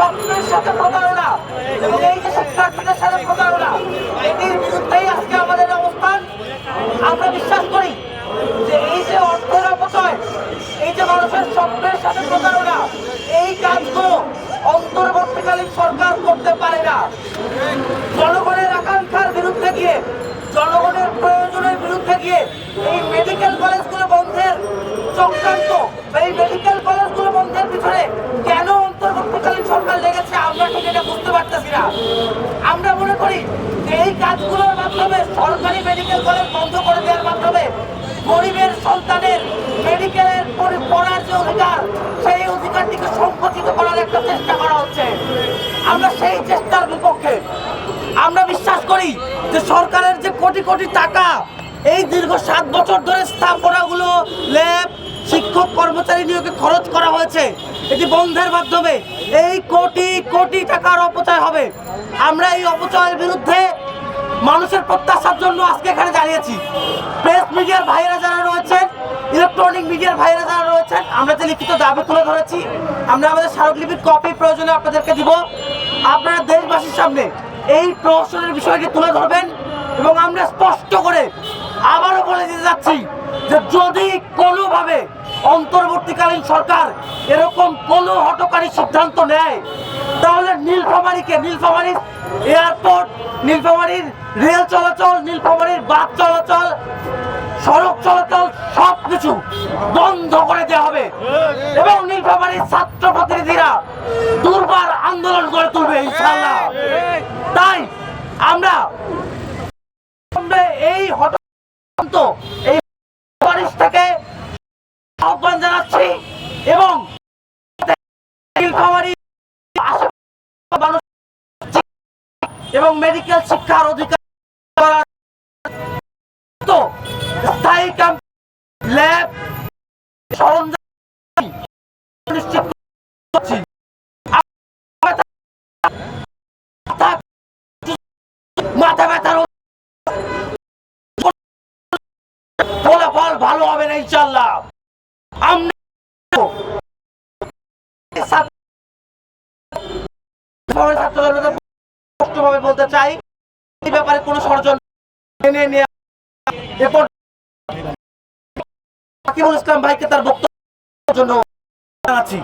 স্বপ্নের সাথে প্রতারণা এবং এই যে শিক্ষার্থীদের সাথে প্রতারণা এটির বিরুদ্ধেই আজকে আমাদের অবস্থান। আমরা বিশ্বাস করি যে এই যে অর্থের অপচয়, এই যে মানুষের স্বপ্নের সাথে প্রতারণা এই কাজগুলো অন্তর্বর্তীকালীন সরকার করতে পারে না। জনগণের আকাঙ্ক্ষার বিরুদ্ধে গিয়ে, জনগণের প্রয়োজনের বিরুদ্ধে গিয়ে এই মেডিকেল কলেজগুলো বন্ধের চক্রান্ত এই মেডিকেল কলেজগুলো বন্ধের পিছনে কেন অন্তর্বর্তীকালীন সরকার লেগেছে, আমরা ঠিক এটা বুঝতে পারতেছি না। আমরা মনে করি এই কাজগুলোর মাধ্যমে সরকারি মেডিকেল কলেজ বন্ধ করে দেওয়ার মাধ্যমে গরিবের সন্তানের মেডিকেলের পড়ার যে অধিকার, সেই অধিকারটিকে সংকুচিত করার একটা চেষ্টা করা হচ্ছে। আমরা সেই চেষ্টার বিপক্ষে। আমরা বিশ্বাস করি যে সরকারের যে কোটি কোটি টাকা এই দীর্ঘ সাত বছর ধরে স্থাপনাগুলো ল্যাব, শিক্ষক, কর্মচারী নিয়োগে খরচ করা হয়েছে এটি বন্ধের মাধ্যমে এই কোটি কোটি টাকার অপচয় হবে। আমরা এই অপচয়ের বিরুদ্ধে মানুষের প্রত্যাশার জন্য আজকে এখানে দাঁড়িয়েছি। প্রেস মিডিয়ার ভাইয়েরা যারা রয়েছেন, ইলেকট্রনিক মিডিয়ার ভাইয়েরা যারা রয়েছেন, আমরা যে লিখিত দাবি তুলে ধরেছি, আমরা আমাদের স্মারকলিপির কপি প্রয়োজনে আপনাদেরকে দিব। আপনারা দেশবাসীর সামনে এই প্রহসনের বিষয়টি তুলে ধরবেন এবং আমরা স্পষ্ট করে আবারও বলে দিতে যাচ্ছি যে যদি কোনোভাবে অন্তর্বর্তীকালীন সরকার এরকম কোনো হটকারী সিদ্ধান্ত নেয়? তাহলে নীলফামারীকে, নীলফামারীর এয়ারপোর্ট, নীলফামারীর রেল চলাচল, নীলফামারীর বাস চলাচল, সড়ক চলাচল সব কিছু বন্ধ করে দেওয়া হবে। এবং নীলফামারীর ছাত্র প্রতিনিধিরা দুর্বার আন্দোলন করে তুলবে ইনশাল্লাহ তাই আমরা এই হঠাৎ এই আহ্বান জানাচ্ছি এবং এবং মেডিকেল শিক্ষার অধিকার সরঞ্জাম মাথা ব্যথার ফলাফল ভালো হবে না ইনশাল্লাহ আমরা স্পষ্টভাবে বলতে চাই এই ব্যাপারে কোনো ষড়যন্ত্র মেনে নেওয়া এরপর আকিবুল ইসলাম ভাইকে তার বক্তব্যের জন্য জানাচ্ছি।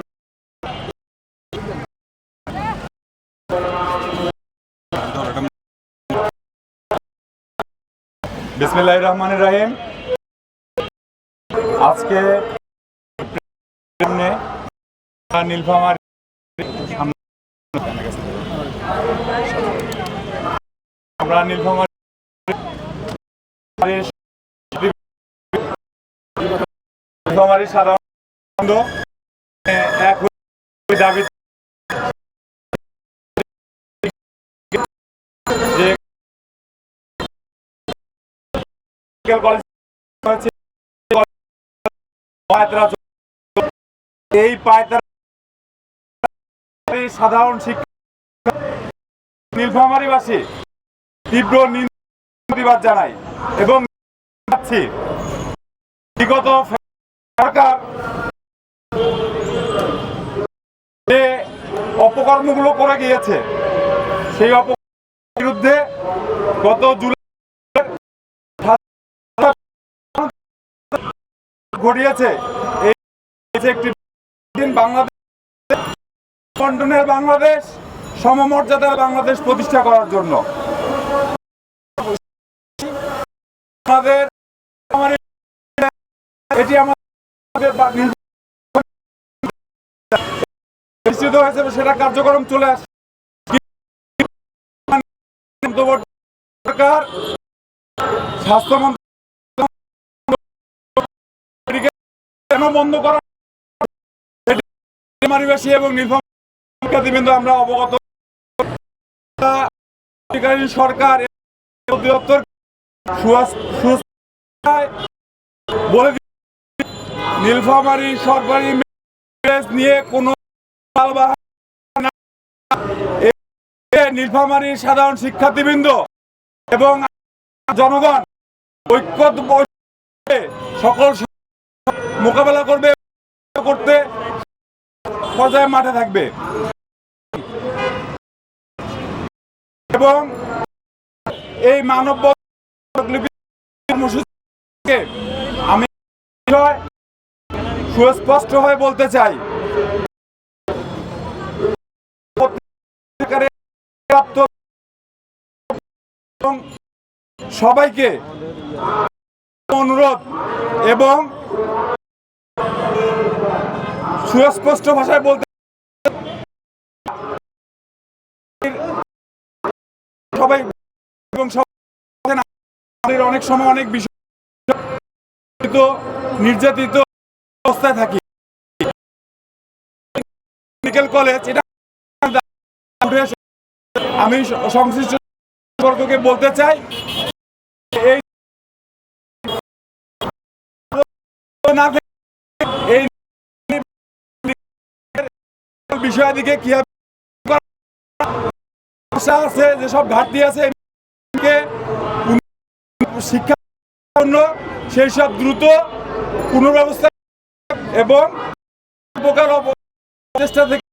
বিসমিল্লাহির রহমানির রহিম। আজকে সামনে নীলফামার আমরা নীলফামার নীলফামারীর সাধারণ এক দাবি যে কলেজ এই পায়তারা সাধারণ শিক্ষা নীলফামারীবাসী তীব্র প্রতিবাদ জানাই এবং বিগত সরকার যে অপকর্মগুলো করে গিয়েছে, সেই অপকর্মের বিরুদ্ধে গত জুলাই ঘটিয়েছে। একটি বাংলাদেশ বন্টনের বাংলাদেশ, সমমর্যাদার বাংলাদেশ প্রতিষ্ঠা করার জন্য। এটি আমাদের নিশ্চিত হয়েছে সেটা কার্যক্রম চলে আসছে। সরকার স্বাস্থ্যমন্ত্রী কেন বন্ধ করা পরিবেশী এবং নির্ভরবৃন্দ আমরা অবগত সরকার অধিদপ্তর বলে নীলফামারী সরকারি নিয়ে কোনো মালবাহী না। এ নীলফামারীর সাধারণ শিক্ষার্থীবৃন্দ এবং জনগণ ঐক্য সকল মোকাবেলা করবে, করতে পর্যায়ে মাঠে থাকবে। এবং এই মানব কর্মসূচিকে আমি সুস্পষ্ট হয়ে বলতে চাই। সবাইকে অনুরোধ এবং সুস্পষ্ট ভাষায় বলতে সবাই এবং সব আমাদের অনেক সময় অনেক বিষয় নির্যাতিত অবস্থায় থাকি। মেডিকেল কলেজ এটা আমি সংশ্লিষ্ট বর্গকে বলতে চাই। এই না বিষয়াদিকে কীভাবে আছে, যেসব ঘাটতি আছে শিক্ষা জন্য সেই সব দ্রুত পুনর্ব্যবস্থা এবং প্রকার অপচেষ্টা থেকে